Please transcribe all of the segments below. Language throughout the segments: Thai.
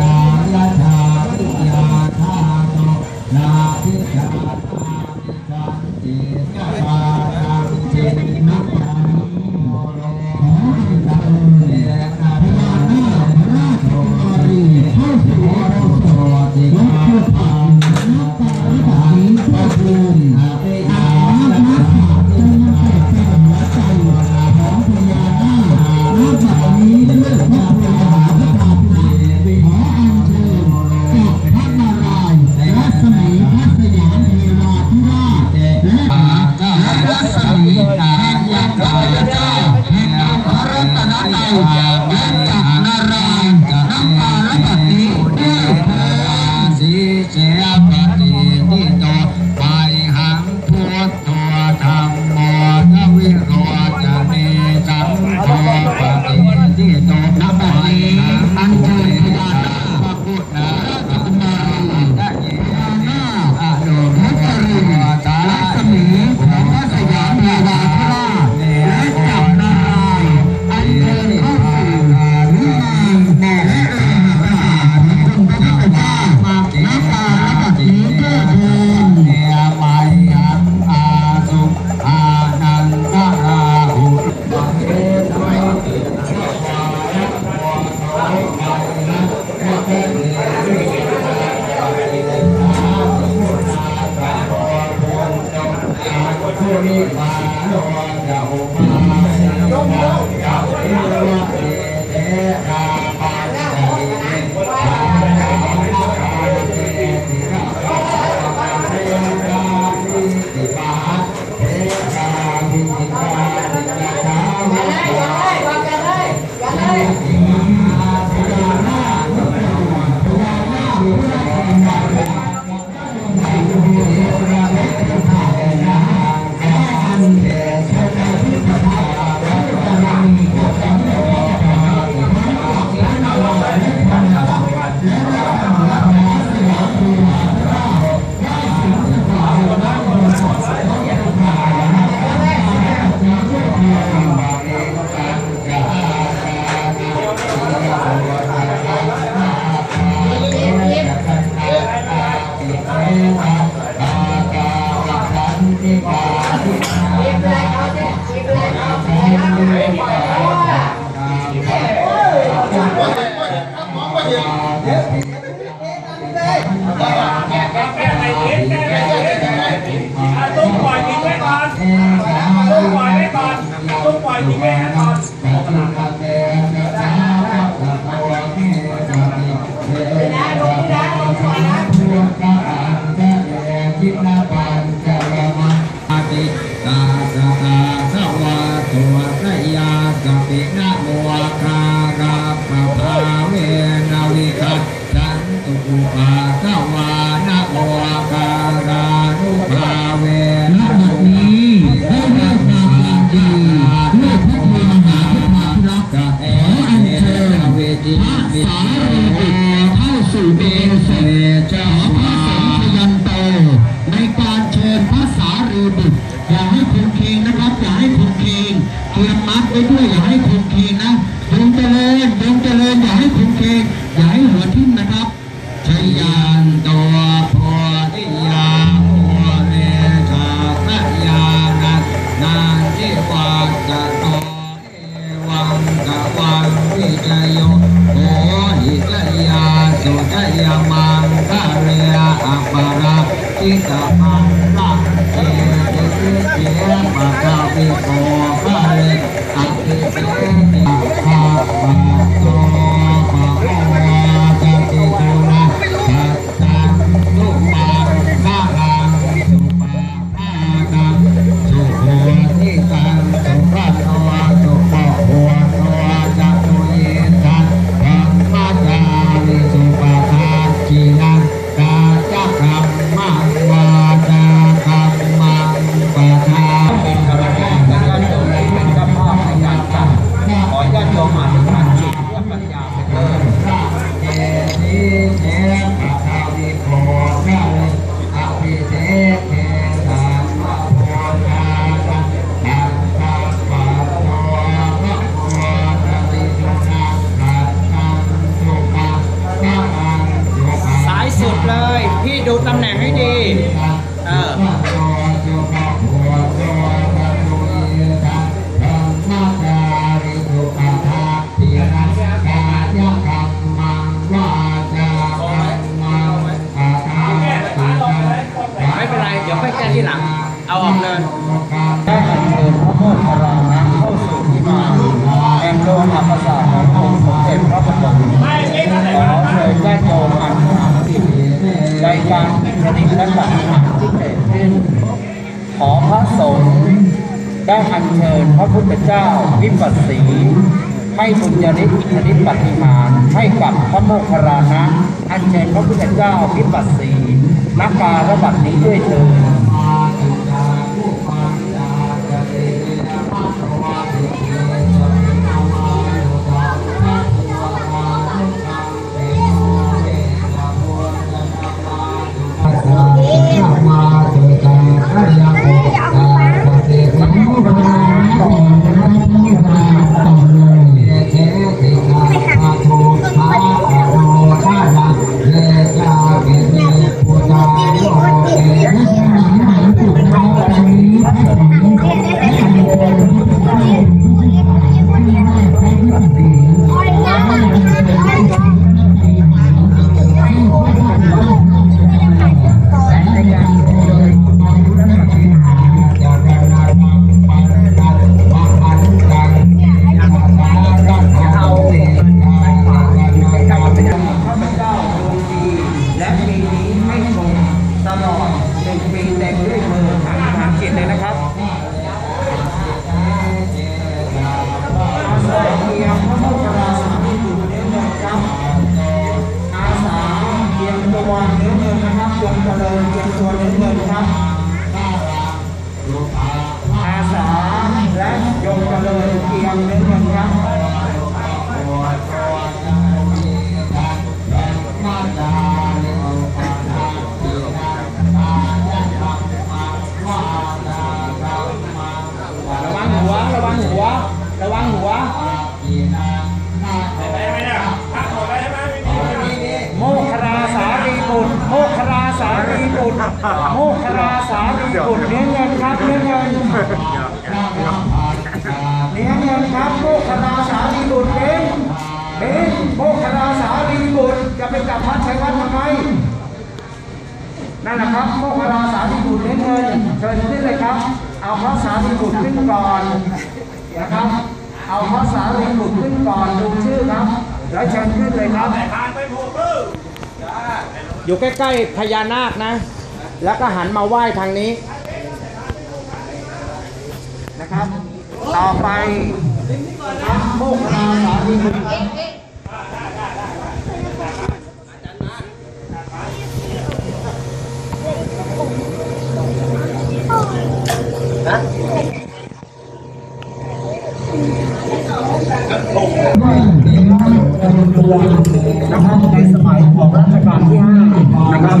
อ ดูตำแหน่ ได้อัญเชิญพระพุทธเจ้าวิปัสสี ให้บุญญาฤทธิ์อิทธิฤทธิปฏิหารให้กับพระโมคคัลลานะ อัญเชิญพระพุทธเจ้าวิปัสสีนักการระบัดนี้ด้วยเถิด โมคราสารีบุตรโมคราสารีบุตรโมคราสารีบุตรเนื้อเงินครับเนื้อเงินเนื้อเงินครับโมคราสารีบุตรเบนเบนโมคราสารีบุตรจะไปจับพัดใช้วัดทำไมนั่นแหละครับโมคคราสารีบุตรเนื้อเงินเชิญขึ้นเลยครับ เอาพระสารีบุตรขึ้นก่อนนะครับ เอาพระสารีบุตรขึ้นก่อนดูชื่อครับแล้วเชิญขึ้นเลยครับ ผ่านไปผูกมือ อยู่ใกล้ๆพญานาคนะ แล้วก็หันมาไหว้ทางนี้ นะครับ ต่อไปนะครับโมกขลาสาลีบุตรนะครับ มัยของรัชกาลที่5นะครับ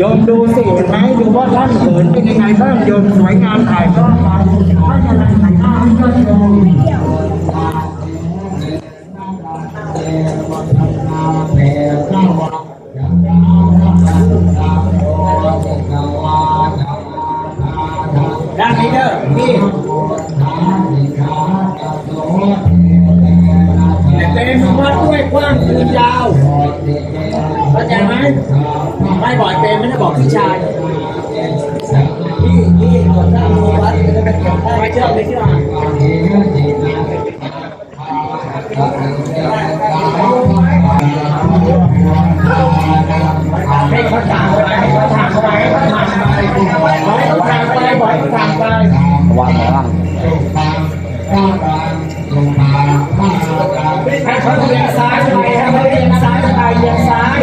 ยมดูสิเห็นไหมดูว่าท่านเขินเป็นยังไงบ้างยมสวยงามถ่ายก็ เชื่อไม่เชื่อให้เขาถามไปให้เขาถามไปให้เขาถามไปให้เขาถามไปบอกให้เขาถามไปว่างวางให้เขาเรียงซ้ายไปให้เขาเรียงซ้ายไปเรียงซ้าย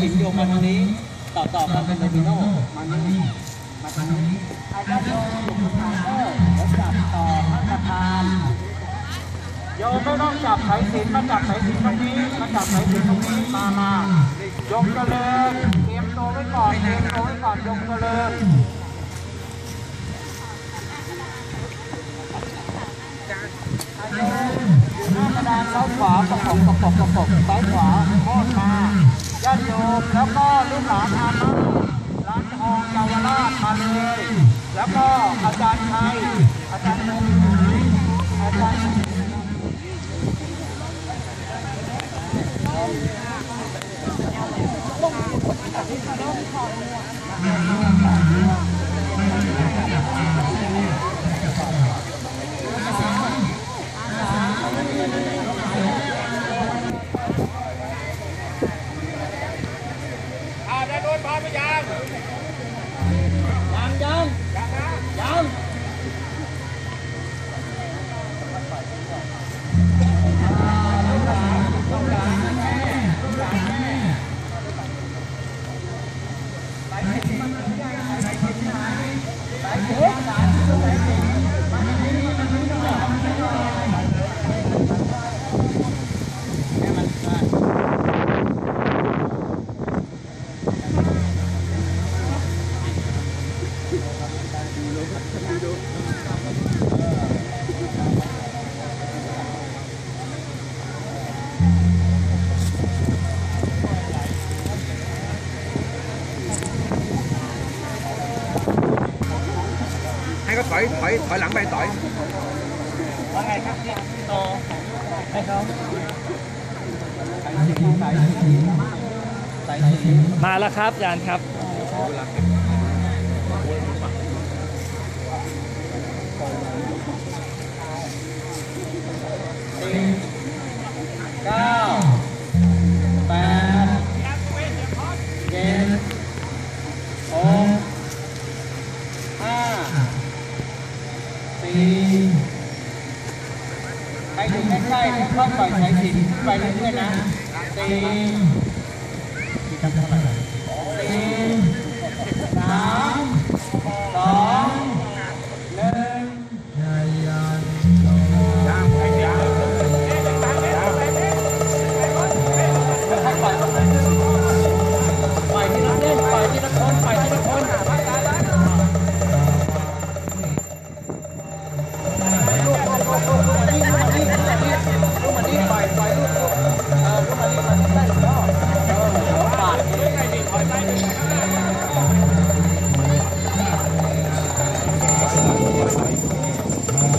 สายสิญจนโยงมาทางนี้ ต่อต่อกันเป็นโดมิโนมานี่มาทางนี้อาจารย์โยมทางเออแล้วจับต่อพระประธานโยมไม่ต้องจับสายสินมาจับสายสินตรงนี้มาจับสายสินตรงนี้มามายกเจริญเตรียมตัวไว้ก่อนเตรียมตัวไว้ก่อนยกเจริญอยู่หน้ากระดานซ้ายขวาประกบประกบประกบซ้ายขวาโค่นมา ญาติโยมแล้วก็ลูกหลานอามาร้านทองเยาวราชมาเลย แล้วก็อาจารย์ชัยอาจารย์นงอาจารย์อ่า ยัง อยถอยหลังไปถอยว่าไงครับนี่ต่อให้เขาสายมาแล้วครับอาจารย์ครับเก้าแปดเจ็ดหกห้าสี่ใคร อยู่ใกล้ๆค่อยๆปล่อยสายสินไปเรื่อยๆนะสี่สี่สามสอง ください。